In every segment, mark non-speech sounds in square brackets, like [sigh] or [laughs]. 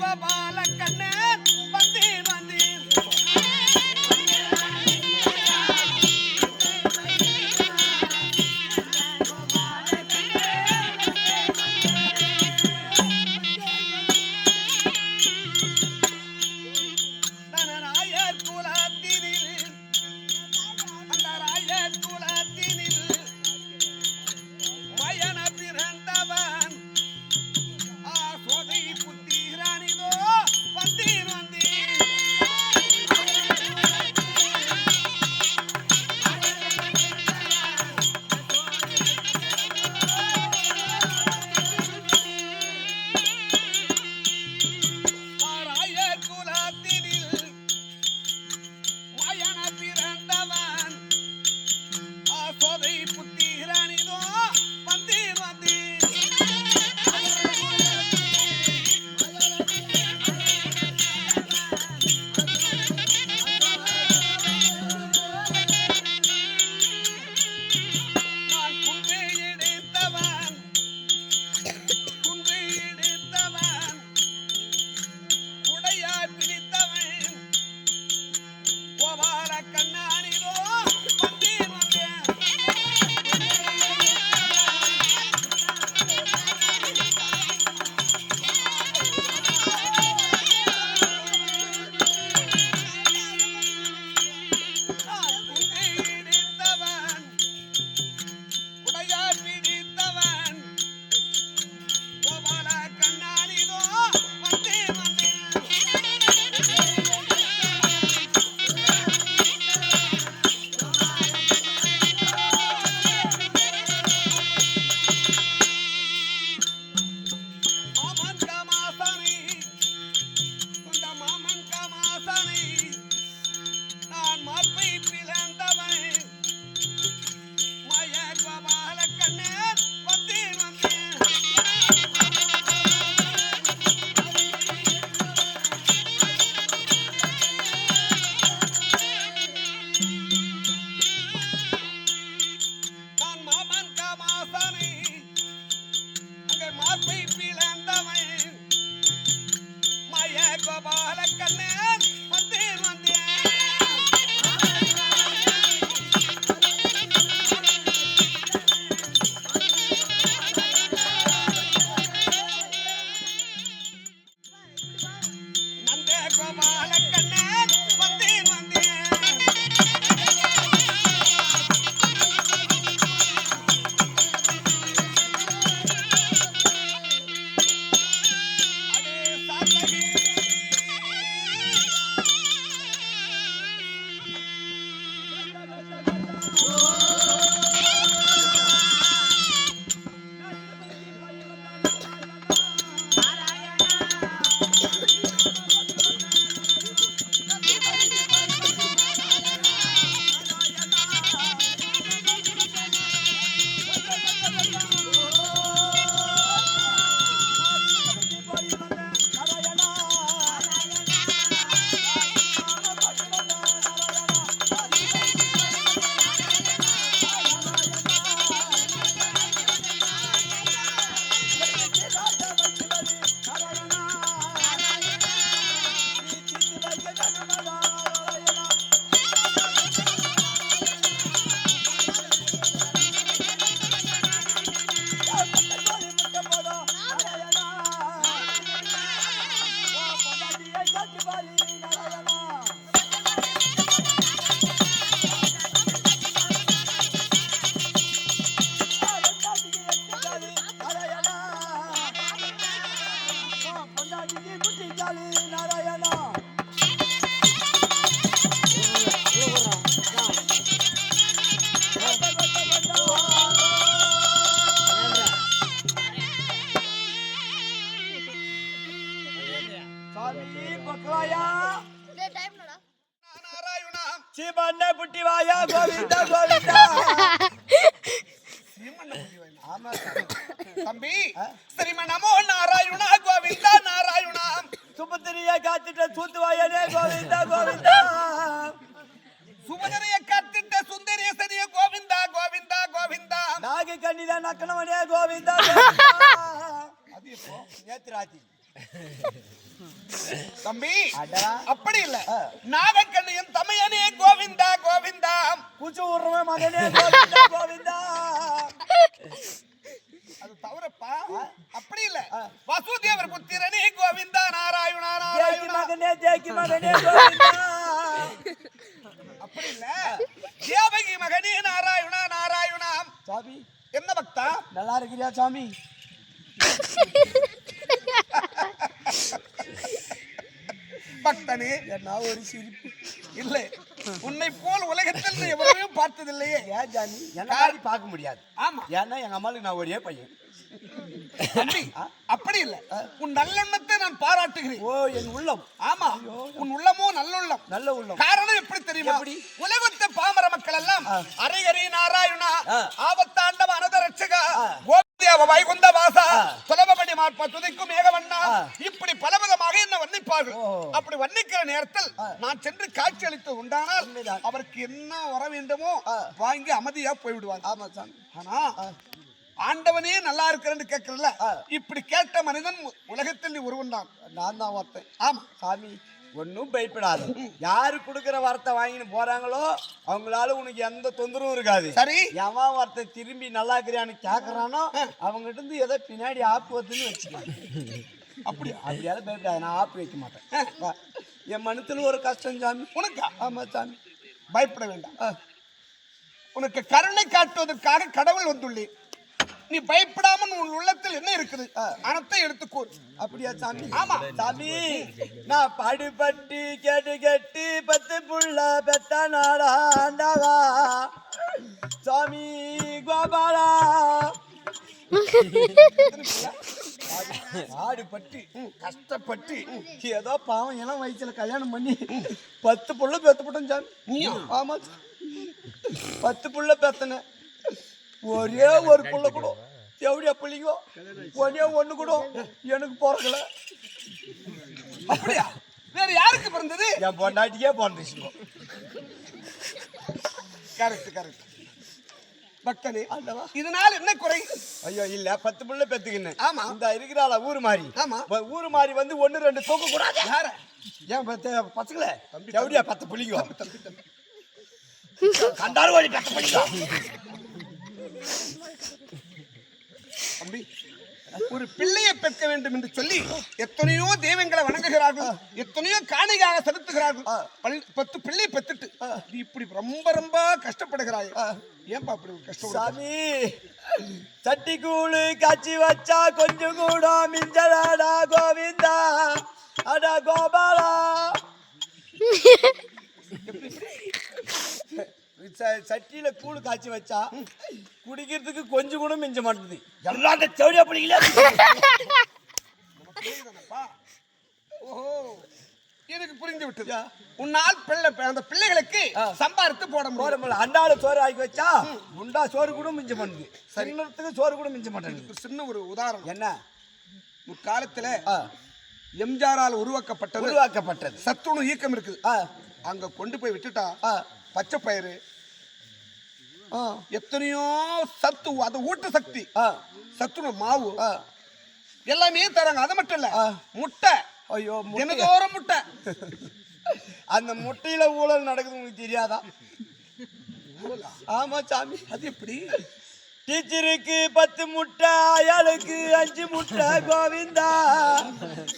गोपाल சீமண்ண புட்டி வாயா கோவிந்தா [laughs] கோவிந்தா. தம்பி சரிமா நமோ நாராயணா கோவிந்தா நாராயணா. சுபத்திரியா காத்துட்ட சூத்துவாயனே கோவிந்தா கோவிந்தா. சுபதரைய கத்திட்ட சுந்தரேசனிய கோவிந்தா கோவிந்தா கோவிந்தா. நாகை கண்ணிதான் நக்கணவனே கோவிந்தா அது இப்போ நேத்ராத்தி தம்பி. அப்படி இல்ல. ஆ. நாகக்கண்ணியின் தமையனே கோவிந்தா கோவிந்தா. பூச்சு விடுறவன் மகனே கோவிந்தா கோவிந்தா. அது தவறப்பா. அப்படி இல்ல. வசுதேவர் புத்திரனே கோவிந்தா நாராயணா நாராயணா. மகனே தேக்கி மகனே கோவிந்தா. அப்படி இல்ல. தேவகி மகனே நாராயணா நாராயணா. சாமி. என்ன பக்தா? நல்லா இருக்கிறியா சாமி? பக்தனே என்ன ஒரு சிரிப்பு. இல்லை உன்னை போல் உலகத்தில் எவரையும் பார்த்ததில்லையே. ஏன் சாமி என்ன மாதிரி பார்க்க முடியாது. ஆமா. ஏன்னா எங்க அம்மாளுக்கு நான் ஒரே பையன். அப்படி இல்ல. உன் நல்லெண்ணத்தை நான் பாராட்டுகிறேன். ஓ என் உள்ளம். ஆமா. உன் உள்ளமோ நல்லுள்ளம் நல்ல உள்ளம். காரணம் எப்படி தெரியுமா? எப்படி? உலகத்து பாமர மக்கள் எல்லாம். அரைகரி நாராயணா. ஆபத்தாண்டவ அனத ரட்சகா ஆ. கோபியாவ வைகுந்த வாசா ஆ. சுலபமணி மாற்ப துதிக்கும் மேகவண்ணா ஆ. இப்படி பலவிதமாக என்ன வர்ணிப்பார்கள் ஓ. அப்படி வர்ணிக்கிற நேரத்தில். நான் சென்று காட்சி அளித்து உண்டானால். அவருக்கு என்ன வர வேண்டுமோ. வாங்கி அமைதியா போய்விடுவாங்க ஆமா சாமி ஆனா. ஆண்டவனே நல்லா இருக்கிறேன்னு கேட்கறல. இப்படி கேட்ட மனிதன் உலகத்தில் நீ ஒருவன் தான் நான் தான் ஒருத்தன் ஆமா சாமி ஒன்றும் பயப்படாது. யாரு கொடுக்குற வரத்தை வாங்கின்னு போறாங்களோ அவங்களால உனக்கு எந்த தொந்தரவும் இருக்காது. சரி. எவன் ஒருத்தன் திரும்பி நல்லா இருக்கிறான்னு கேக்குறானோ அவங்ககிட்ட இருந்து ஏதோ பின்னாடி ஆப்பு வருதுன்னு வச்சுக்கலாம் அப்படி அப்படியால பயப்படாது. நான் ஆப்பு வைக்க மாட்டேன். என் மனத்துல ஒரு கஷ்டம் சாமி. உனக்கா? ஆமா சாமி. பயப்பட வேண்டாம். உனக்கு கருணை காட்டுவதற்காக கடவுள் வந்துள்ளேன். நீ பயப்படாமல் உன் உள்ளத்தில் என்ன இருக்குது. அனத்தை எடுத்துக்கோ அப்படியா சாமி ஆமா. சாமி நான் பாடுபட்டு கேட்டு கேட்டு பத்து புள்ள பெத்த நாடாண்டவா சாமி கோபாலா ஆடுபட்டு கஷ்டப்பட்டு ஏதோ பாவம் எல்லாம் வயசுல கல்யாணம் பண்ணி பத்து புள்ள பெத்து போட்டேன் சாமி? ஆமா. பத்து புள்ள பெத்தன ஒரே ஒரு புள்ள கூட. எப்படியா பிள்ளைங்கோ? ஒன்னே ஒண்ணு கூட எனக்கு பிறக்கல. அப்படியா? வேற யாருக்கு பிறந்தது? என் பொண்டாட்டிக்கே பிறந்துச்சுங்க. கரெக்ட் கரெக்ட் பக்தனே. இதனால் என்ன குறை? ஐயோ இல்ல பத்து புள்ள பெத்துக்கின்னு. ஆமா. இந்த இருக்கிறாள ஊரு மாறி. ஆமா. ஊரு மாறி வந்து ஒண்ணு ரெண்டு தூக்க கூடாது. யார? ஏன் பத்து பசங்களே? எப்படியா பத்து புள்ளிங்க? கண்டாரு வழி பத்து புள்ளிங்க? தம்பி ஒரு பிள்ளையை பெற்க வேண்டும் என்று சொல்லி எத்தனையோ தெய்வங்களை வணங்குகிறார்கள் எத்தனையோ காணிகாக செலுத்துகிறார்கள். பத்து பிள்ளை பெத்துட்டு நீ இப்படி ரொம்ப ரொம்ப கஷ்டப்படுகிறாய். ஏன்பா அப்படி கஷ்டம்? சாமி சட்டி கூழு காய்ச்சி வச்சா கொஞ்சம் கூட மிஞ்சலாடா கோவிந்தா. அடா கோபாலா. [laughs] சட்டியில கூழு காய்ச்சி வச்சா குடிக்கிறதுக்கு கொஞ்சம் கூட மிஞ்ச மாட்டேது எல்லாத்த செவடியா பிடிக்கல? ஓஹோ. எனக்கு புரிந்து விட்டது. உன்னால் பிள்ளை அந்த பிள்ளைகளுக்கு. சம்பாதித்து போட முடியும். அண்டால சோறு ஆக்கி வச்சா உண்டா சோறு கூட மிஞ்ச மாட்டேது சரினத்துக்கு சோறு கூட மிஞ்ச மாட்டேங்குது. சின்ன ஒரு உதாரணம். என்ன? முற்காலத்துல எம்ஜிஆரால் உருவாக்கப்பட்டது உருவாக்கப்பட்டது. சத்துணவு இயக்கம் இருக்குது. அங்க கொண்டு போய் விட்டுட்டா பச்சை பயிறு எத்தனையோ சத்து அது ஊட்ட சக்தி ஆ, சத்துணவு மாவு. எல்லாமே தராங்க. அது மட்டும் இல்ல. முட்டை. ஐயோ. தினதோறும் முட்டை. [laughs] அந்த முட்டையில ஊழல் நடக்குது உங்களுக்கு தெரியாதா? ஆமா சாமி. அது எப்படி? டீச்சருக்கு பத்து முட்டை அயாளுக்கு அஞ்சு முட்டை கோவிந்தா.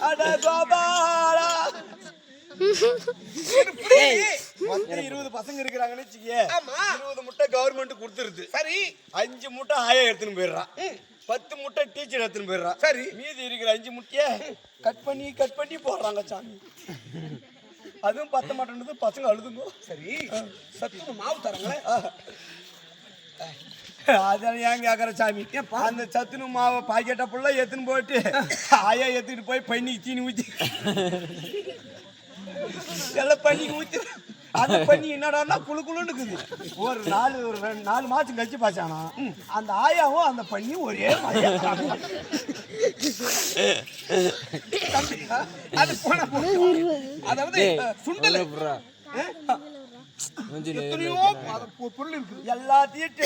அட கோபாலா. மொத்தம் இருபது பசங்க இருக்கிறாங்கன்னு வச்சுக்கே. இருபது முட்டை கவர்மெண்ட் கொடுத்துருது. சரி. அஞ்சு முட்டை ஆயா எடுத்துன்னு போயிடுறான். பத்து முட்டை டீச்சர் எடுத்துன்னு போயிடுறான். சரி. மீதி இருக்கிற அஞ்சு முட்டையை கட் பண்ணி கட் பண்ணி போடுறாங்க சாமி. அதுவும் பத்த மாட்டேன்றது பசங்க அழுதுங்க. சரி. சத்துணவு மாவு தராங்களே. அதான் ஏன் கேக்குற சாமி? அந்த சத்துணு மாவை பாக்கெட்டை ஃபுல்லா எடுத்துன்னு போயிட்டு ஆயா எடுத்துட்டு போய் பண்ணிக்கு தீனி ஊத்தி எல்லாம் பண்ணிக்கு ஊத்தி அந்த பண்ணி என்னடான்னா குளு குளுன்னு இருக்குது. ஒரு நாலு ஒரு ரெண்டு நாலு மாசம் கழிச்சு பாச்சானா அந்த ஆயாவும் அந்த பண்ணி ஒரே அது போன. அதாவது சுண்டல். எத்தனையோ பொருள் எல்லாத்தையும்